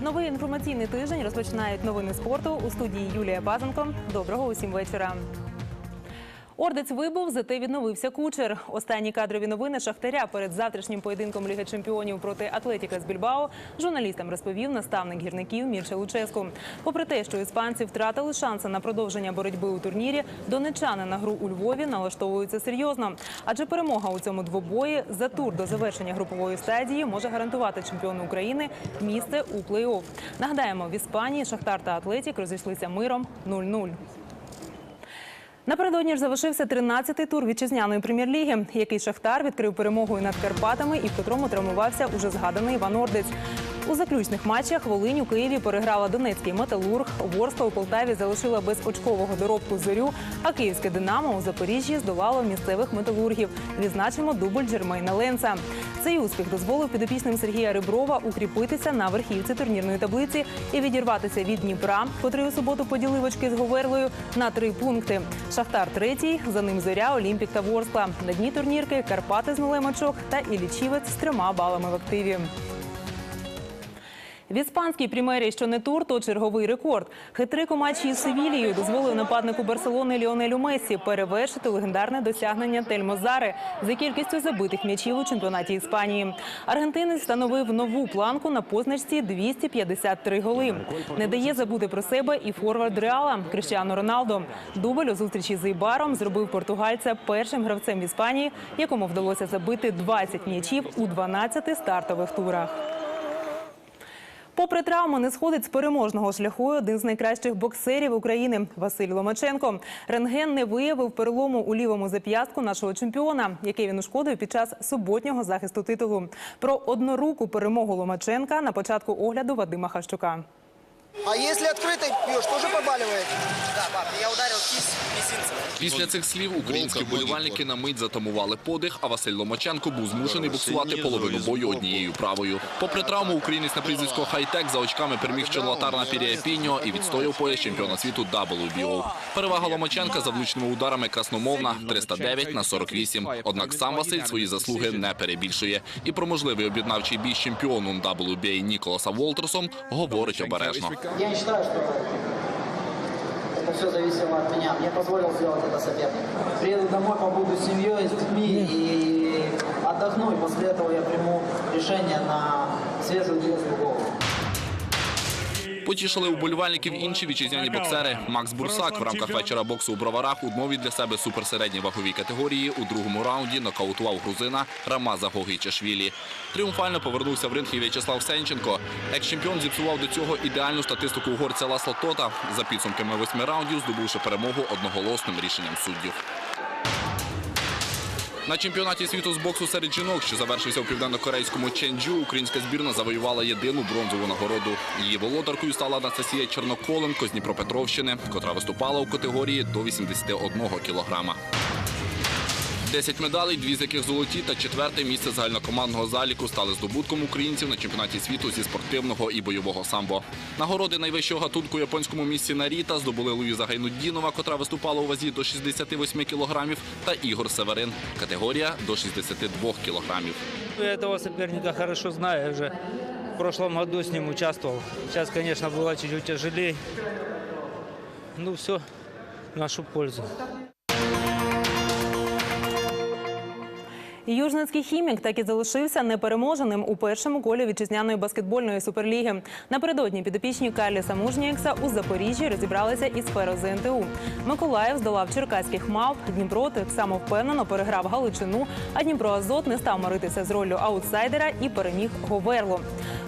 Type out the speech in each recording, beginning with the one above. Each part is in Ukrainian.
Новий інформаційний тиждень розпочинають новини спорту у студії Юлія Базенко. Доброго усім вечора. Ордець вибув, зате відновився кучер. Останні кадрові новини Шахтаря перед завтрашнім поєдинком Ліги Чемпіонів проти Атлетіка з Більбао журналістам розповів наставник гірників Мірча Луческу. Попри те, що іспанці втратили шанси на продовження боротьби у турнірі, донечани на гру у Львові налаштовуються серйозно. Адже перемога у цьому двобої за тур до завершення групової стадії може гарантувати чемпіону України місце у плей-офф. Нагадаємо, в Іспанії Шахтар та Атлетік розійшлися миром 0-0. Напередодні ж завершився 13-й тур вітчизняної прем'єр-ліги, який Шахтар відкрив перемогою над Карпатами і в котрому травмувався уже згаданий Іван Ордець. У заключних матчах Волинь у Києві переграла Донецький металург, Ворскла у Полтаві залишила без очкового доробку зорю, а київське Динамо у Запоріжжі здолало місцевих металургів. Відзначимо дубль Джермейна Ленца. Цей успіх дозволив підопічним Сергія Риброва укріпитися на верхівці турнірної таблиці і відірватися від Дніпра, котрий у суботу поділив очки з Говерлою на три пункти. Шахтар третій, за ним Зоря, Олімпік та Ворскла. На дні турнірки Карпати з нулем очок та Іллічівець з трьома балами в активі. В іспанській прем'єрі, що не тур, то черговий рекорд. Хитрик у матчі із Севілією дозволив нападнику Барселони Ліонелю Мессі перевершити легендарне досягнення Тельмозари за кількістю забитих м'ячів у чемпіонаті Іспанії. Аргентинець встановив нову планку на позначці 253 голи. Не дає забути про себе і форвард Реала Кріштіану Роналдо. Дубль у зустрічі з Ейбаром зробив португальця першим гравцем в Іспанії, якому вдалося забити 20 м'ячів у 12 стартових турах. Попри травму, не сходить з переможного шляху один з найкращих боксерів України Василь Ломаченко. Рентген не виявив перелому у лівому зап'ястку нашого чемпіона, який він ушкодив під час суботнього захисту титулу. Про одноруку перемогу Ломаченка на початку огляду Вадима Хащука. А если открыто пьешь, тоже побаливает? Да, пап, я ударил кисть мизинца. Після цих слів українські вболівальники на мить затамували подих, а Василь Ломаченко був змушений буксувати половину бою однією правою. Попри травму, українець на прізвисько Хайтек за очками переміг Чорлатарна Піріапіньо і відстояв пояс чемпіона світу WBO. Перевага Ломаченка за влучними ударами красномовна 309 на 48. Однак сам Василь свої заслуги не перебільшує. І про можливий об'єднавчий бій з чемпіоном WBA Ніколасом Волтерсом говорить обережно. Я не считаю, что это все зависело от меня. Мне позволил сделать это соперник. Приеду домой, побуду с семьей, с детьми и отдохну. И после этого я приму решение на свежую детскую голову. Потішили уболівальників інші вітчизняні боксери. Макс Бурсак в рамках вечора боксу у броварах у новій для себе суперсередній ваговій категорії у другому раунді нокаутував грузина Рамаза Гогичашвілі. Тріумфально повернувся в ринг і В'ячеслав Сенченко. Екс-чемпіон зіпсував до цього ідеальну статистику угорця Ласло Тота за підсумками восьми раундів, здобувши перемогу одноголосним рішенням суддів. На чемпіонаті світу з боксу серед жінок, що завершився у південно-корейському Ченджу, українська збірна завоювала єдину бронзову нагороду. Її володаркою стала Анастасія Черноколенко з Дніпропетровщини, котра виступала у категорії до 81 кілограма. 10 медалей, дві з яких золоті, та четверте місце загальнокомандного заліку стали здобутком українців на чемпіонаті світу зі спортивного і бойового самбо. Нагороди найвищого гатунку у японському місці Наріта здобули Луїза Гайнуддінова, котра виступала у вазі до 68 кілограмів, та Ігор Северин, категорія до 62 кілограмів. Я этого соперника хорошо знаю, я уже в прошлом году с ним участвовал. Сейчас, конечно, было чуть-чуть тяжелее. Ну, все нашу пользу. Южницький хімік так і залишився непереможеним у першому колі вітчизняної баскетбольної суперліги. Напередодні підопічні Карліса Мужнієкса у Запоріжжі розібралися із сферою ЗНТУ. Миколаїв здолав черкаських мавп. Дніпро так само впевнено переграв Галичину. А Дніпро Азот не став миритися з роллю аутсайдера і переміг Говерлу.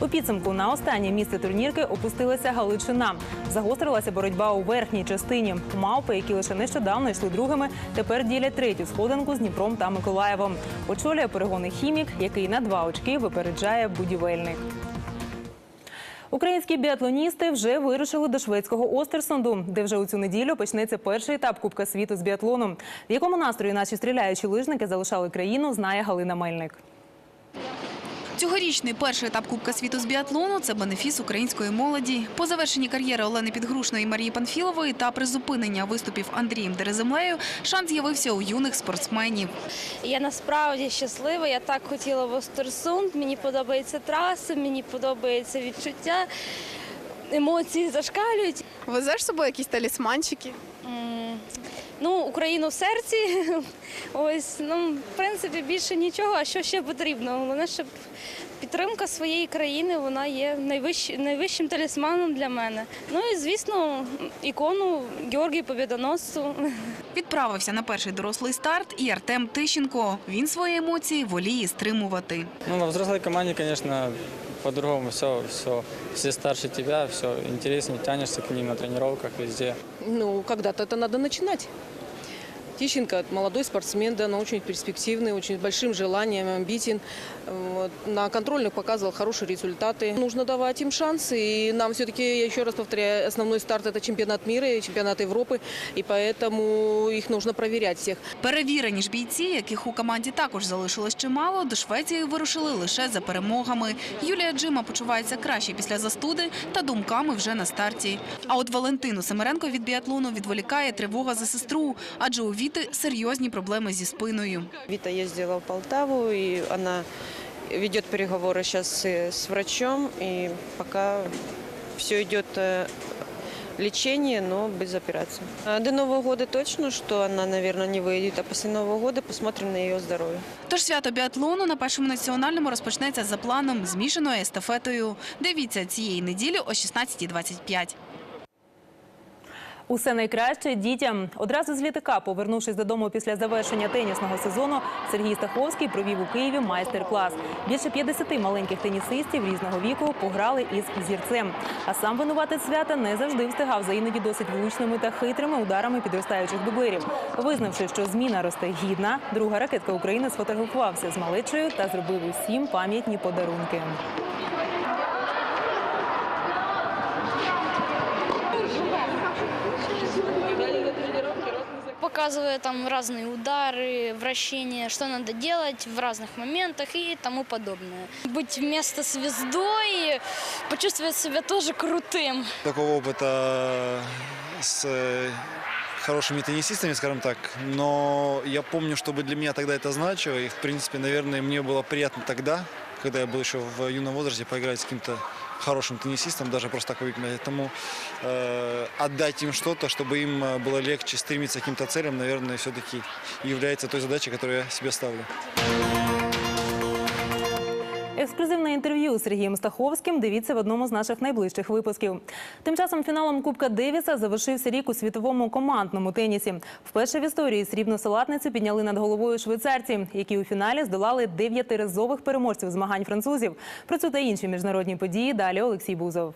У підсумку на останнє місце турнірки опустилася Галичина. Загострилася боротьба у верхній частині. Мавпи, які лише нещодавно йшли другими, тепер ділять третю сходинку з Дніпром та Миколаєвом. Очолює перегони хімік, який на два очки випереджає будівельник. Українські біатлоністи вже вирушили до шведського Остерсонду, де вже у цю неділю почнеться перший етап Кубка світу з біатлоном. В якому настрої наші стріляючі лижники залишали країну, знає Галина Мельник. Цьогорічний перший етап Кубка світу з біатлону – це бенефіс української молоді. По завершенні кар'єри Олени Підгрушної і Марії Панфілової та призупинення виступів Андрієм Дереземлею шанс з'явився у юних спортсменів. Я насправді щаслива. Я так хотіла в Остерсунд. Мені подобається траса, мені подобається відчуття. Емоції зашкалюють. Везеш з собою якісь талісманчики? Ну, Україну в серці. Ось, ну, в принципі, більше нічого. А що ще потрібно? Головне, щоб підтримка своєї країни вона є найвищ... найвищим талісманом для мене. Ну і звісно, ікону Георгія Побєдоносцу. Відправився на перший дорослий старт і Артем Тищенко. Він свої емоції воліє стримувати. Ну, на взрослой команде, конечно, по-другому все, все, все старше тебя, все интереснее, тянешься к ним на тренировках везде. Ну, когда-то это надо начинать. Тищенко – молодой спортсмен, да, но очень перспективный, очень с большим желанием, амбитен. Вот. На контрольных показывал хорошие результаты. Нужно давать им шансы. И нам все-таки, я еще раз повторяю, основной старт – это чемпионат мира и чемпионат Европы. И поэтому их нужно проверять всех. Перевірені ж бійці, яких у команді також залишилось чимало, до Швеції вирушили лише за перемогами. Юлія Джима почувається краще після застуди та думками вже на старті. А от Валентину Семеренко від біатлону відволікає тривога за сестру, адже у Віти серйозні проблеми зі спиною. Вита ездила в Полтаву, и она ведет переговоры сейчас с врачом. И пока все идет э, лечение, но без операции. А До Нового года точно, что она, наверное, не выйдет, а после Нового года посмотрим на ее здоровье. Тож свято біатлону на першому національному розпочнеться за планом змішаною естафетою. Дивіться цієї неділі о 16.25. Усе найкраще дітям. Одразу з літака, повернувшись додому після завершення тенісного сезону, Сергій Стаховський провів у Києві майстер-клас. Більше 50 маленьких тенісистів різного віку пограли із зірцем. А сам винуватець свята не завжди встигав за іноді досить влучними та хитрими ударами підростаючих дублерів. Визнавши, що зміна росте гідна, друга ракетка України сфотографувався з малечою та зробив усім пам'ятні подарунки. Показывая там разные удары, вращения, что надо делать в разных моментах и тому подобное. Быть вместо звездой, почувствовать себя тоже крутым. Такого опыта с э, хорошими теннисистами, скажем так. Но я помню, чтобы для меня тогда это значило. И, в принципе, наверное, мне было приятно тогда, когда я был еще в юном возрасте, поиграть с каким-то хорошим теннисистом, даже просто так выиграть. Поэтому э, отдать им что-то, чтобы им э, было легче стремиться к каким-то целям, наверное, все-таки является той задачей, которую я себе ставлю. Ексклюзивне інтерв'ю з Сергієм Стаховським дивіться в одному з наших найближчих випусків. Тим часом фіналом Кубка Девіса завершився рік у світовому командному тенісі. Вперше в історії срібну салатницю підняли над головою швейцарці, які у фіналі здолали дев'ятиразових переможців змагань французів. Про цю та інші міжнародні події далі Олексій Бузов.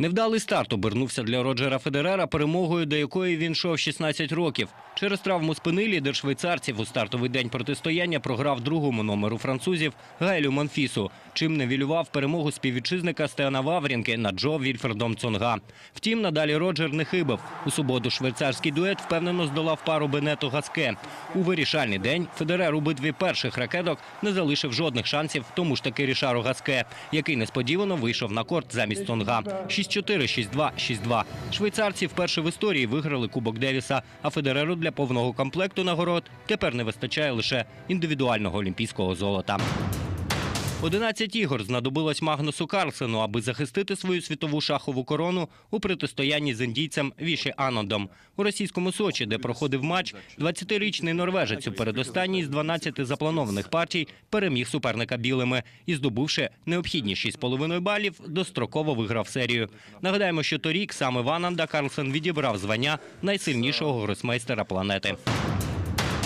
Невдалий старт обернувся для Роджера Федерера перемогою, до якої він йшов 16 років. Через травму спини лідер швейцарців у стартовий день протистояння програв другому номеру французів Гайлю Монфісу, чим невілював перемогу співвітчизника Стеана Ваврінки над Джо Вільфредом Цонга. Втім, надалі Роджер не хибив. У суботу швейцарський дует впевнено здолав пару Бенето Гаске. У вирішальний день Федерер у битві перших ракеток не залишив жодних шансів тому ж таки Рішару Гаске, який несподівано вийшов на корт замість Цонга. 6-4, 6-2, 6-2. Швейцарці вперше в історії виграли Кубок Девіса, а Федереру для повного комплекту нагород тепер не вистачає лише індивідуального олімпійського золота. 11 ігор знадобилось Магнусу Карлсену, аби захистити свою світову шахову корону у протистоянні з індійцем Віші Анондом. У російському Сочі, де проходив матч, 20-річний норвежець у передостанній з 12 запланованих партій переміг суперника білими і, здобувши необхідні 6,5 балів, достроково виграв серію. Нагадаємо, що торік саме в Ананда Карлсен відібрав звання найсильнішого гросмейстера планети.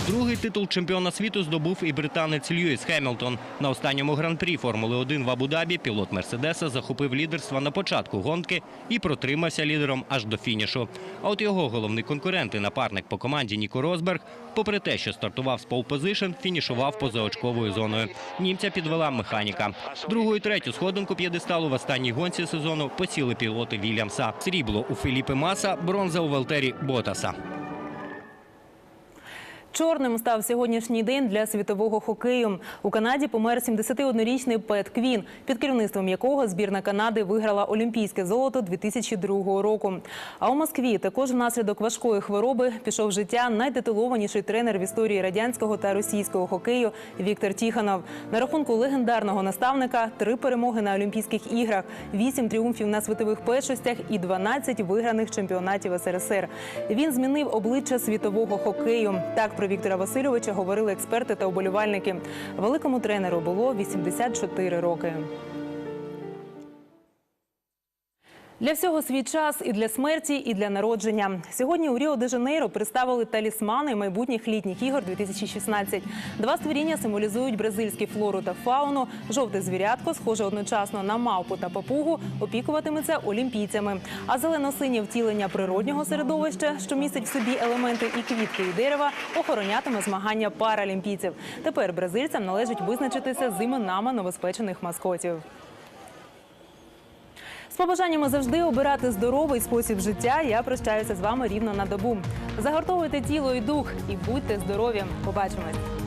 Другий титул чемпіона світу здобув і британець Льюіс Хемілтон. На останньому гран-прі Формули 1 в Абу-Дабі пілот Мерседеса захопив лідерство на початку гонки і протримався лідером аж до фінішу. А от його головний конкурент і напарник по команді Ніко Росберг, попри те, що стартував з пол-позишн, фінішував поза очковою зоною. Німця підвела механіка. Другу і третю сходинку п'єдесталу в останній гонці сезону посіли пілоти Вільямса. Срібло у Філіпи Маса, бронза у Валтері Ботаса. Чорним став сьогоднішній день для світового хокею. У Канаді помер 71-річний Пет Квін, під керівництвом якого збірна Канади виграла олімпійське золото 2002 року. А у Москві також внаслідок важкої хвороби пішов життя найтитулованіший тренер в історії радянського та російського хокею Віктор Тіханов. На рахунку легендарного наставника три перемоги на Олімпійських іграх, вісім тріумфів на світових першостях і 12 виграних чемпіонатів СРСР. Він змінив обличчя світового хокею. Так про Віктора Васильовича говорили експерти та уболівальники. Великому тренеру було 84 роки. Для всього свій час і для смерті, і для народження. Сьогодні у Ріо де Жанейро представили талісмани майбутніх літніх ігор 2016. Два створіння символізують бразильську флору та фауну. Жовте звірятко, схоже одночасно на мавпу та папугу, опікуватиметься олімпійцями. А зелено-синє втілення природнього середовища, що містить в собі елементи і квітки, і дерева, охоронятиме змагання паралімпійців. Тепер бразильцям належить визначитися з іменами новоспечених маскотів. З побажаннями завжди обирати здоровий спосіб життя. Я прощаюся з вами рівно на добу. Загортовуйте тіло і дух і будьте здорові. Побачимось.